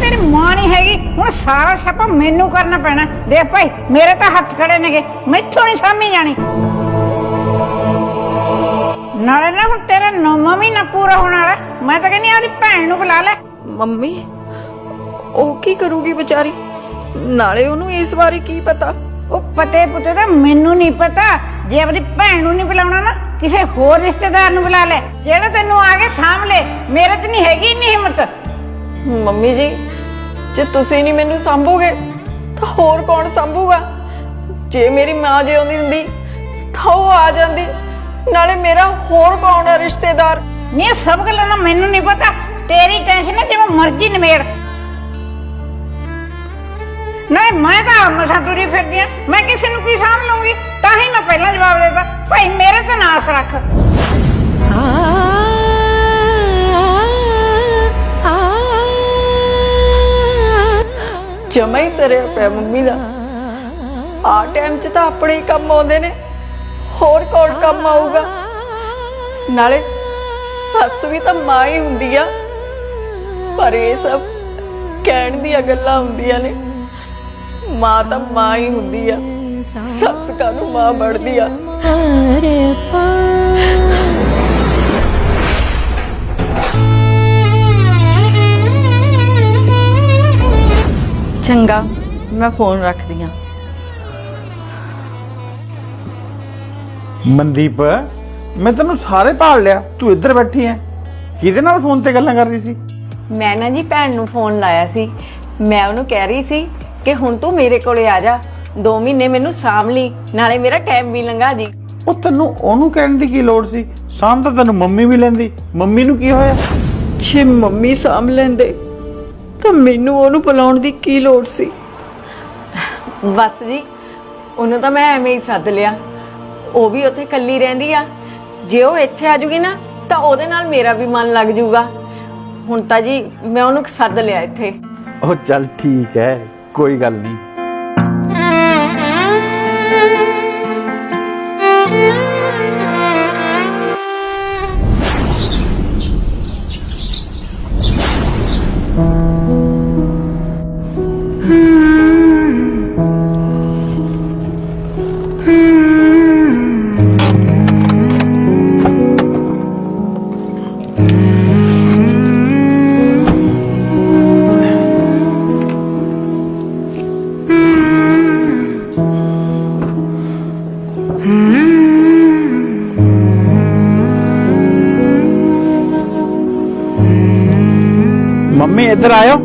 ਤੇਰੀ ਮਾਂ ਨਹੀਂ ਹੈਗੀ। ਹੁਣ ਸਾਰਾ ਛਾਪਾ ਮੈਨੂੰ ਕਰਨਾ ਪੈਣਾ। ਦੇਖ ਭਾਈ ਮੇਰੇ ਤਾਂ ਹੱਥ ਖੜੇ ਨੇਗੇ। ਮੈਥੋਂ ਨਹੀਂ ਸਾਮੀ ਜਾਣੀ। ਨਾਲੇ ਨਾ ਹੁਣ ਤੇਰਾ ਨੌਵਾਂ ਮਹੀਨਾ ਪੂਰਾ ਹੋਣ ਵਾਲਾ ਮੈਂ ਤਾਂ ਕਹਿੰਦੀ ਆਦੀ ਭੈਣ ਨੂੰ ਬੁਲਾ ਲੈ। ਮੰਮੀ ਉਹ ਕੀ ਕਰੂਗੀ ਵਿਚਾਰੀ? ਨਾਲੇ ਉਹਨੂੰ ਇਸ ਬਾਰੇ ਕੀ ਪਤਾ? ਉਹ ਪਤੇ ਪੁੱਤੇ ਦਾ ਮੈਨੂੰ ਨਹੀਂ ਪਤਾ। ਜੇ ਆਪਣੀ ਭੈਣ ਨੂੰ ਨਹੀਂ ਬੁਲਾਉਣਾ ਨਾ ਕਿਸੇ ਹੋਰ ਰਿਸ਼ਤੇਦਾਰ ਨੂੰ ਬੁਲਾ ਲੈ। ਜਿਹੜਾ ਤੈਨੂੰ ਆ ਕੇ ਲੈ ਮੇਰੇ ਤੇ ਨਹੀਂ ਹੈਗੀ ਇੰਨੀ ਹਿੰਮਤ। ਮੰਮੀ ਜੀ ਜੇ ਤੁਸੀਂ ਨਹੀਂ ਮੈਨੂੰ ਸੰਭੋਗੇ ਤਾਂ ਹੋਰ ਕੌਣ ਸੰਭੂਗਾ? ਜੇ ਮੇਰੀ ਮਾਂ ਜਿਉਂਦੀ ਹੁੰਦੀ ਤਾਂ ਉਹ ਆ ਜਾਂਦੀ। ਨਾਲੇ ਮੇਰਾ ਹੋਰ ਕੌਣ ਹੈ ਰਿਸ਼ਤੇਦਾਰ? ਨਹੀਂ ਇਹ ਸਭ ਗੱਲਾਂ ਦਾ ਮੈਨੂੰ ਨਹੀਂ ਪਤਾ। ਤੇਰੀ ਟੈਨਸ਼ਨ ਹੈ ਜਿਵੇਂ ਮਰਜ਼ੀ ਨਿਮੇੜ। ਨਹੀਂ ਮੈਂ ਤਾਂ ਮਸਾਂ ਤੁਰੀ ਫਿਰਦੀ ਆਂ। ਮੈਂ ਕਿਸੇ ਨੂੰ ਕੀ ਸਾਂਭ ਲਵਾਂਗੀ ਤਾਂ ਹੀ ਮੈਂ ਪਹਿਲਾਂ ਜਵਾਬ ਦੇਤਾ। ਭਾਈ ਮੇਰੇ ਤੇ ਨਾ ਆਸ ਰੱਖ ਜਮਾ ਹੀ ਸਰਿਆ ਪਿਆ ਮੰਮੀ ਦਾ। ਆ ਟਾਈਮ 'ਚ ਤਾਂ ਆਪਣੇ ਹੀ ਕੰਮ ਆਉਂਦੇ ਨੇ। ਹੋਰ ਕੌਣ ਕੰਮ ਆਊਗਾ? ਨਾਲੇ ਸੱਸ ਵੀ ਤਾਂ ਮਾਂ ਹੀ ਹੁੰਦੀ ਆ। ਪਰ ਇਹ ਸਭ ਕਹਿਣ ਦੀਆਂ ਗੱਲਾਂ ਹੁੰਦੀਆਂ ਨੇ। ਮਾਂ ਤਾਂ ਮਾਂ ਹੀ ਹੁੰਦੀ ਆ। ਸੱਸ ਕਾਹਨੂੰ ਮਾਂ ਬਣਦੀ ਆ? ਚੰਗਾ ਮੈਂ ਫੋਨ ਰੱਖਦੀ ਆ ਮਨਦੀਪ ਮੈਂ ਤੈਨੂੰ ਸਾਰੇ ਭਾਲ ਲਿਆ ਤੂੰ ਇੱਧਰ ਬੈਠੀ ਐ। ਕਿਹਦੇ ਨਾਲ ਫੋਨ ਤੇ ਗੱਲਾਂ ਕਰ ਰਹੀ ਸੀ? ਮੈਂ ਨਾ ਜੀ ਭੈਣ ਨੂੰ ਫੋਨ ਲਾਇਆ ਸੀ। ਮੈਂ ਉਹਨੂੰ ਕਹਿ ਰਹੀ ਸੀ ਕਿ ਹੁਣ ਤੂੰ ਮੇਰੇ ਕੋਲੇ ਆ ਜਾ। 2 ਮਹੀਨੇ ਮੈਨੂੰ ਸਾਂਭ ਲਈ ਨਾਲੇ ਮੇਰਾ ਟਾਈਮ ਵੀ ਲੰਘਾ ਜੀ। ਉਹ ਤੈਨੂੰ ਉਹਨੂੰ ਕਹਿਣ ਦੀ ਕੀ ਲੋੜ ਸੀ? ਸ਼ਾਮ ਤਾਂ ਤੈਨੂੰ ਮੰਮੀ ਵੀ ਲੈਂਦੀ। ਮੰਮੀ ਨੂੰ ਕੀ ਹੋਇਆ? ਜੇ ਮੰਮੀ ਸਾਂਭ ਲੈਂਦੇ ਤਾਂ ਮੈਨੂੰ ਉਹਨੂੰ ਬੁਲਾਉਣ ਦੀ ਕੀ ਲੋੜ ਸੀ? ਬਸ ਜੀ ਉਹਨੂੰ ਤਾਂ ਮੈਂ ਐਵੇਂ ਹੀ ਸੱਦ ਲਿਆ। ਉਹ ਵੀ ਉੱਥੇ ਇਕੱਲੀ ਰਹਿੰਦੀ ਆ। ਜੇ ਉਹ ਇੱਥੇ ਆ ਜੂਗੀ ਨਾ ਤਾਂ ਉਹਦੇ ਨਾਲ ਮੇਰਾ ਵੀ ਮਨ ਲੱਗ ਜਾਊਗਾ ਹੁਣ ਤਾਂ ਜੀ ਮੈਂ ਉਹਨੂੰ ਸੱਦ ਲਿਆ ਇੱਥੇ। ਉਹ ਚੱਲ ਠੀਕ ਹੈ ਕੋਈ ਗੱਲ ਨਹੀਂ। ਮੰਮੀ ਇੱਧਰ ਆਇਓ।